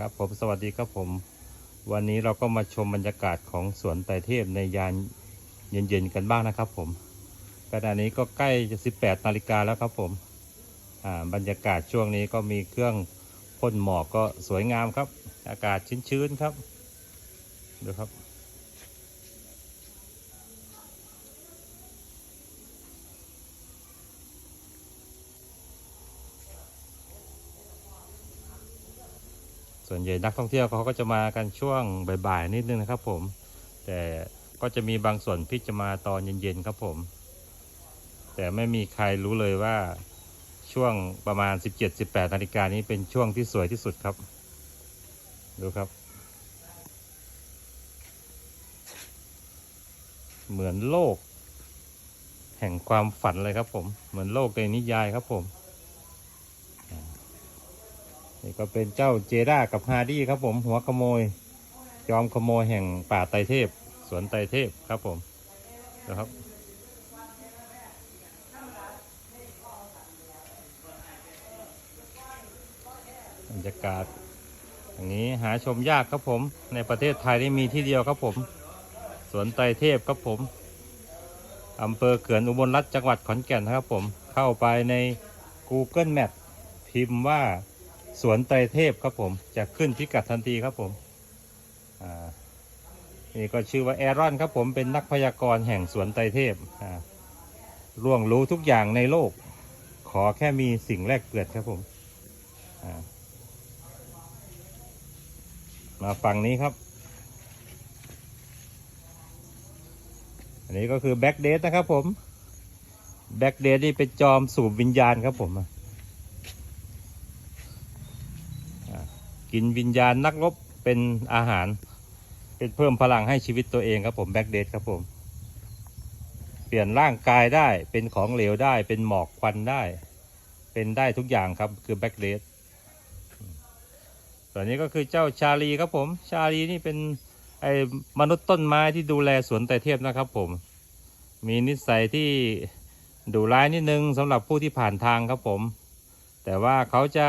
ครับผมสวัสดีครับผม วันนี้เราก็มาชมบรรยากาศของสวนไตรเทพในยานเย็นๆกันบ้างนะครับผมขณะนี้ก็ใกล้จะ 18นาฬิกาแล้วครับผมบรรยากาศช่วงนี้ก็มีเครื่องพ่นหมอกก็สวยงามครับ อากาศชื้นๆครับดูครับ ส่วนใหญ่นักท่องเที่ยวเขาก็จะมากันช่วงบ่ายๆนิดนึงนะครับผม แต่ก็จะมีบางส่วนที่จะมาตอนเย็นๆครับผม แต่ไม่มีใครรู้เลยว่าช่วงประมาณ 17-18นาฬิกานี้เป็นช่วงที่สวยที่สุดครับ ดูครับ เหมือนโลก แห่งความฝันเลยครับผม เหมือนโลกในนิยายครับผม นี่ก็เป็นเจ้าเจด้ากับฮาร์ดี้ครับผมหัวขโมย จอมขโมยแห่งป่าไตรเทพ สวนไตรเทพครับผมนะครับบรรยากาศอย่างนี้หาชมยากครับผม ในประเทศไทยนี่มีที่เดียวครับผม สวนไตรเทพครับผมอำเภอเขื่อนอุบลรัฐจังหวัดขอนแก่นนะครับผม เข้าไปใน Google Map พิมพ์ว่า สวนไตรเทพครับผม จะขึ้นพิกัดทันทีครับผมนี่ก็ชื่อว่าแอรอนครับผมเป็นนักพยากรณ์แห่งสวนไตรเทพอ่วงรู้ทุกอย่างในโลก ขอแค่มีสิ่งแรกเกิดครับผมมาฝั่งนี้ครับ อันนี้ก็คือแบ็กเดทนะครับผมแบ็กเดทนี่เป็นจอมสูบวิญญาณครับผม กินวิญญาณนักรบเป็นอาหาร เป็นเพิ่มพลังให้ชีวิตตัวเองครับผมแบ็กเดทครับผม เปลี่ยนร่างกายได้เป็นของเหลวได้เป็นหมอกควันได้ เป็นได้ทุกอย่างครับคือแบ็กเดทส่วนนี้ก็คือเจ้าชาลีครับผม ชาลีนี่เป็นไอ้มนุษย์ต้นไม้ที่ดูแลสวนไตรเทพนะครับผม มีนิสัยที่ดุร้ายนิดนึงสำหรับผู้ที่ผ่านทางครับผม แต่ว่าเขาจะ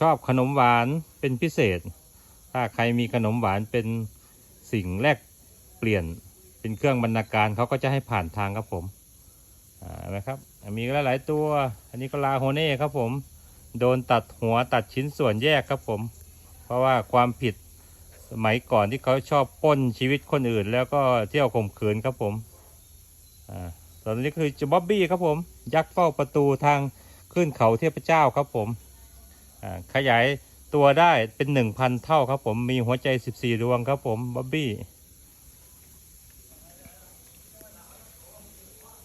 ชอบขนมหวาน เป็นพิเศษ ถ้าใครมีขนมหวานเป็นสิ่งแรกเปลี่ยนเป็นเครื่องบรรณาการเขาก็จะให้ผ่านทางครับผมอ่านะครับมีหลายๆตัว อันนี้ก็ลาโฮเน่ครับผม โดนตัดหัวตัดชิ้นส่วนแยกครับผม เพราะว่าความผิดสมัยก่อนที่เขาชอบป้นชีวิตคนอื่น แล้วก็เที่ยวข่มขืนครับผมอ่าส่วนนี้คือจูบ๊อบบี้ครับผม ยักษ์เฝ้าประตูทางขึ้นเขาเทพเจ้าครับผมอ่าขยาย ตัวได้เป็นหนึ่งพันเท่าครับ ผมมีหัวใจ14ดวงครับ ผมบ๊อบบี้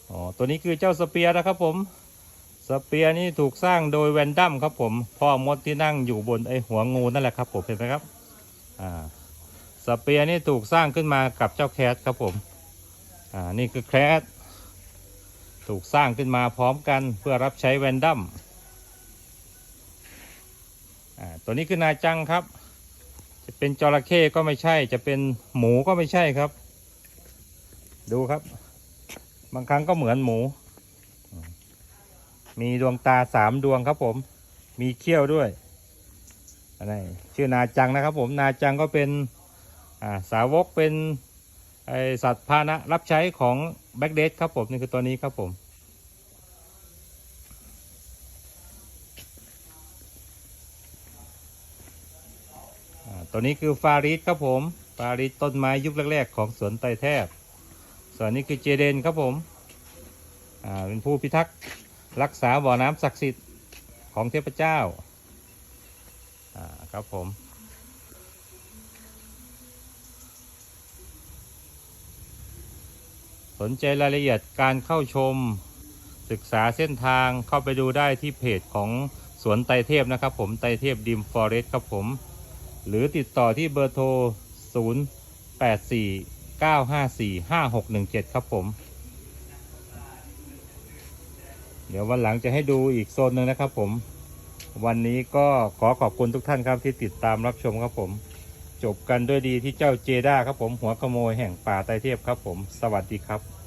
อ๋อตัวนี้คือเจ้าสเปียร์นะครับ ผมสเปียร์นี่ถูกสร้างโดยแวนดัมครับ ผมพ่อมดที่นั่งอยู่บนไอหัวงูนั่นแหละครับ ผมเห็นไหมครับอ่าสเปียร์นี่ถูกสร้างขึ้นมากับเจ้าแคทครับผมอ่านี่คือแคทถูกสร้างขึ้นมาพร้อมกันเพื่อรับใช้แวนดัม ตัวนี้คือนาจังครับ จะเป็นจระเข้ก็ไม่ใช่ จะเป็นหมูก็ไม่ใช่ครับ ดูครับ บางครั้งก็เหมือนหมู มีดวงตาสามดวงครับผม มีเขี้ยวด้วยอันนี้ชื่อนาจังนะครับผม นาจังก็เป็นอาสาวกเป็นไอสัตว์พาหนะรับใช้ของแบ็กเดครับผม นี่คือตัวนี้ครับผม ตัวนี้คือฟาริสครับผมฟาริสต้นไม้ยุคแรกๆของสวนไตรแทบ ส่วนนี้คือเจเดนครับผมอ่าเป็นผู้พิทักษ์รักษาบ่อน้ำศักดิ์สิทธิ์ของเทพเจ้าอ่าครับผมสนใจรายละเอียดการเข้าชมศึกษาเส้นทางเข้าไปดูได้ที่เพจของสวนไตรเทพนะครับผมไตรเทพดิมฟอเรสต์ครับผม หรือติดต่อที่เบอร์โทร 0 8 4 9 5 4 5 6 1 7 ครับผม เดี๋ยววันหลังจะให้ดูอีกโซนหนึ่งนะครับผม วันนี้ก็ขอขอบคุณทุกท่านครับที่ติดตามรับชมครับผม จบกันด้วยดีที่เจ้าเจด้าครับผมหัวขโมยแห่งป่าไตเทพครับผม สวัสดีครับ